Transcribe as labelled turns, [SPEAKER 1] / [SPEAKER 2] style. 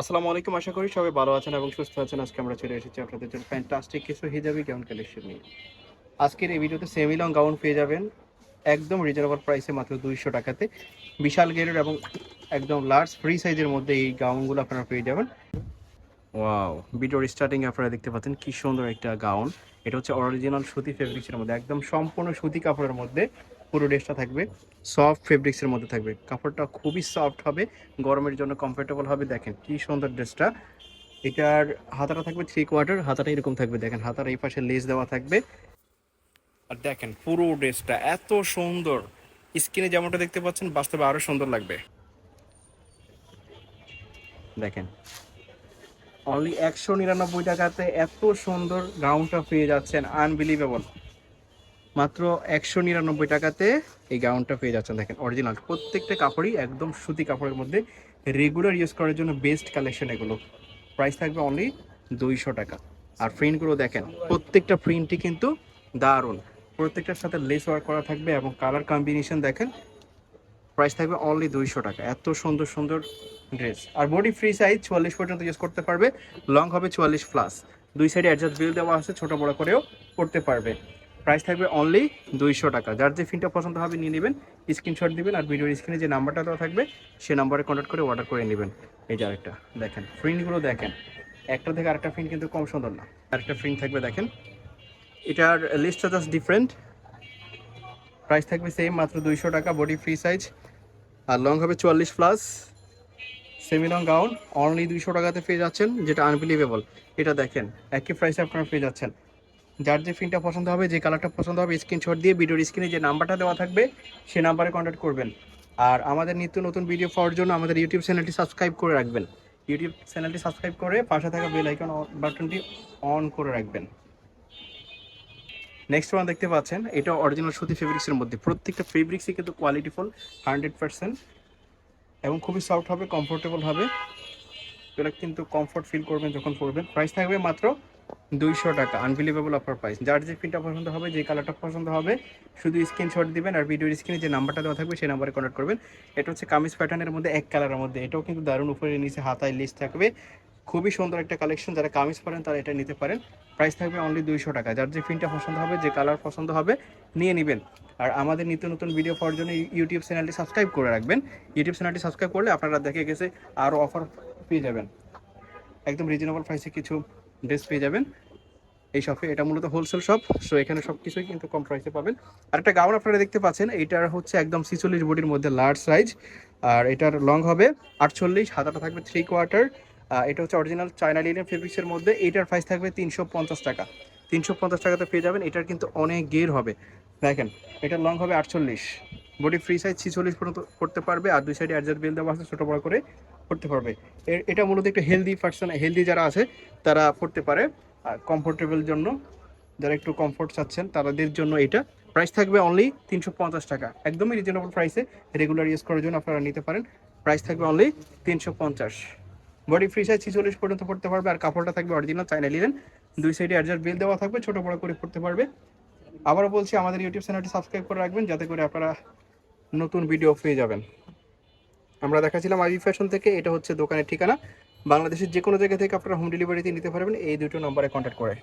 [SPEAKER 1] আসসালামু আলাইকুম, আশা করি সবাই ভালো আছেন এবং সুস্থ আছেন। আজকে আমরা চলে এসেছি আপনাদের জন্য ফ্যান্টাস্টিক কিছু হিজাবি গাউন কালেকশন নিয়ে। আজকের এই ভিডিওতে সেমি লং গাউন পেয়ে যাবেন, একদম রিজনেবল প্রাইসে মাত্র দুইশো টাকাতে। বিশাল গেরের এবং একদম লার্জ ফ্রি সাইজের মধ্যে এই গাউনগুলো আপনারা পেয়ে যাবেন। ওয়াও ভিডিওর স্টার্টিং আপনারা দেখতে পাচ্ছেন কি সুন্দর একটা গাউন এটা হচ্ছে অরিজিনাল সুতি ফেব্রিক্সের মধ্যে, একদম সম্পূর্ণ সুতি কাপড়ের মধ্যে। পুরো ড্রেসটা থাকবে। সফট ফেব্রিক্সের মধ্যে থাকবে। কাপড়টা খুবই সফট হবে, গরমের জন্য কমফোর্টেবল হবে। দেখেন কি সুন্দর ড্রেসটা। এটার হাতাটা থাকবে থ্রি কোয়ার্টার হাতাটা এরকম থাকবে। দেখেন হাতার এই পাশে লেস দেওয়া থাকবে। আর দেখেন পুরো ড্রেসটা এত সুন্দর। স্কিনে যেমনটা দেখতে পাচ্ছেন, বাস্তবে আরও সুন্দর লাগবে। দেখেন। অনলি একশো নিরানব্বই টাকাতে এত সুন্দর গাউনটা পেয়ে যাচ্ছেন। আনবিলিভেবল মাত্র একশো নিরানব্বই টাকাতে এই গাউনটা পেয়ে যাচ্ছেন। দেখেন অরিজিনাল প্রত্যেকটা কাপড়ই একদম সুতি কাপড়ের মধ্যে রেগুলার ইউজ করার জন্য বেস্ট কালেকশন এগুলো। প্রাইস থাকবে অনলি দুইশো টাকা। আর প্রিন্টগুলো দেখেন, প্রত্যেকটা প্রিন্টই কিন্তু দারুণ। প্রত্যেকটার সাথে লেস ওয়ার্ক করা থাকবে এবং কালার কম্বিনেশন দেখেন প্রাইস থাকবে অনলি দুইশো টাকা। এত সুন্দর সুন্দর ড্রেস আর বডি ফ্রি সাইজ চুয়াল্লিশ পর্যন্ত ইউজ করতে পারবে। লং হবে চুয়াল্লিশ প্লাস দুই সাইডে অ্যাডজাস্ট বিল দেওয়া আছে, ছোট বড় করেও করতে পারবে। প্রাইস থাকবে অনলি দুইশো টাকা। যার যে ফিনটা পছন্দ হবে নিয়ে নেবেন স্ক্রিনশট দিবেন আর ভিডিওর স্ক্রিনে যে নাম্বারটা দেওয়া থাকবে, সে নাম্বারে কন্ট্যাক্ট করে অর্ডার করে নেবেন। এই যে আরেকটা, দেখেন প্রিন্টগুলো দেখেন। একটা থেকে আরেকটা প্রিন্ট কিন্তু কম সুন্দর না। আরেকটা প্রিন্ট থাকবে, দেখেন। এটার লিস্টটা জাস্ট ডিফারেন্ট প্রাইস থাকবে সেম মাত্র দুইশো টাকা বডি ফ্রি সাইজ আর লং হবে চুয়াল্লিশ plus semi long gown only দুইশো টাকাতে পেয়ে যাচ্ছেন, যেটা আনবিলিভেবল এটা দেখেন, একই প্রাইসে আপনারা পেয়ে যাচ্ছেন। যার যে ফিনটা পছন্দ হবে, যে কালারটা পছন্দ হবে স্ক্রিনশট দিয়ে ভিডিওর স্ক্রিনে যে নাম্বারটা দেওয়া থাকবে, সে নাম্বারে কন্ট্যাক্ট করবেন। আর আমাদের নিত্য নতুন ভিডিও পাওয়ার জন্য আমাদের ইউটিউব চ্যানেলটি সাবস্ক্রাইব করে রাখবেন। ইউটিউব চ্যানেলটি সাবস্ক্রাইব করে পাশে থাকা বেল আইকন বাটনটি অন করে রাখবেন। নেক্সট ওয়ান দেখতে পাচ্ছেন, এটা অরিজিনাল সুতি ফেব্রিক্সের মধ্যে। প্রত্যেকটা ফেব্রিক্সই কিন্তু কোয়ালিটিফুল হান্ড্রেড পার্সেন্ট এবং খুবই সফট হবে কমফোর্টেবল হবে। এটা কিন্তু কমফোর্ট ফিল করবেন যখন পরবেন। প্রাইস থাকবে মাত্র দুইশো টাকা। আনবিলিভেবল অফার প্রাইস যার যে প্রিন্টটা পছন্দ হবে, যে কালারটা পছন্দ হবে, শুধু স্ক্রিনশট দিবেন আর ভিডিওর স্ক্রিনে যে নাম্বারটা দেওয়া থাকবে, সেই নাম্বারে কন্ট্যাক্ট করবেন। এটা হচ্ছে কামিজ প্যাটার্নের মধ্যে এক কালারের মধ্যে। এটাও কিন্তু দারুণ উপরে নিচে হাতায় লিস্ট থাকবে। খুবই সুন্দর একটা কালেকশন যারা কামিজ পরেন, তারা এটা নিতে পারেন। প্রাইস থাকবে অনলি দুইশো টাকা। যার যে প্রিন্টটা পছন্দ হবে, যে কালার পছন্দ হবে, নিয়ে নেবেন। আর আমাদের নিত্য নতুন ভিডিও পাওয়ার জন্য ইউটিউব চ্যানেলটি সাবস্ক্রাইব করে রাখবেন। ইউটিউব চ্যানেলটি সাবস্ক্রাইব করলে আপনারা দেখে গেছে। আরও অফার পেয়ে যাবেন। একদম রিজনেবল প্রাইসে কিছু ড্রেস পেয়ে যাবেন। এই শপে এটা মূলত হোলসেল শপ সো এখানে সব কিছুই কিন্তু কম প্রাইসে পাবেন। আর একটা গাউন আপনারা দেখতে পাচ্ছেন এটার হচ্ছে একদম ছিচল্লিশ বডির মধ্যে লার্জ সাইজ আর এটার লং হবে আটচল্লিশ, হাতাটা থাকবে থ্রি কোয়ার্টার এটা হচ্ছে অরিজিনাল চায়না লিনেন ফেব্রিক্সের মধ্যে এটার প্রাইস থাকবে তিনশো পঞ্চাশ টাকা। তিনশো পঞ্চাশ টাকাতে পেয়ে যাবেন, এটার কিন্তু অনেক গের হবে। দেখেন এটার লং হবে আটচল্লিশ বডি ফ্রি সাইজ ছিচল্লিশ পর্যন্ত করতে পারবে, আর দুই সাইডে অ্যাডজাস্ট বিল দেওয়া আছে ছোটো বড় করে। করতে পারবে। এটা মূলত একটু হেলদি পার্সন হেলদি যারা আছে, তারা পড়তে পারে। আর কমফোর্টেবল জন্য যারা একটু কমফোর্ট চাচ্ছেন, তাদের জন্য এটা। প্রাইস থাকবে অনলি তিনশো পঞ্চাশ টাকা। একদমই রিজনেবল প্রাইসে রেগুলার ইউজ করার জন্য আপনারা নিতে পারেন। প্রাইস থাকবে অনলি তিনশো পঞ্চাশ। বডি ফ্রি সাইজ ছিচল্লিশ পর্যন্ত পড়তে পারবে। আর কাপড়টা থাকবে অরিজিনাল চাইনা লিলেন দুই সাইডে অ্যাডজাস্ট বিল দেওয়া থাকবে, ছোটো বড়ো করে পড়তে পারবে। আবারও বলছি, আমাদের ইউটিউব চ্যানেলটি সাবস্ক্রাইব করে রাখবেন, যাতে করে আপনারা নতুন ভিডিও পেয়ে যাবেন। আমরা দেখাছিলাম আইবি ফ্যাশন থেকে, এটা হচ্ছে দোকানের ঠিকানা। বাংলাদেশের যে কোনো জায়গা থেকে আপনারা হোম ডেলিভারিতে নিতে পারবেন। এই দুটো নম্বরে কন্ট্যাক্ট করে।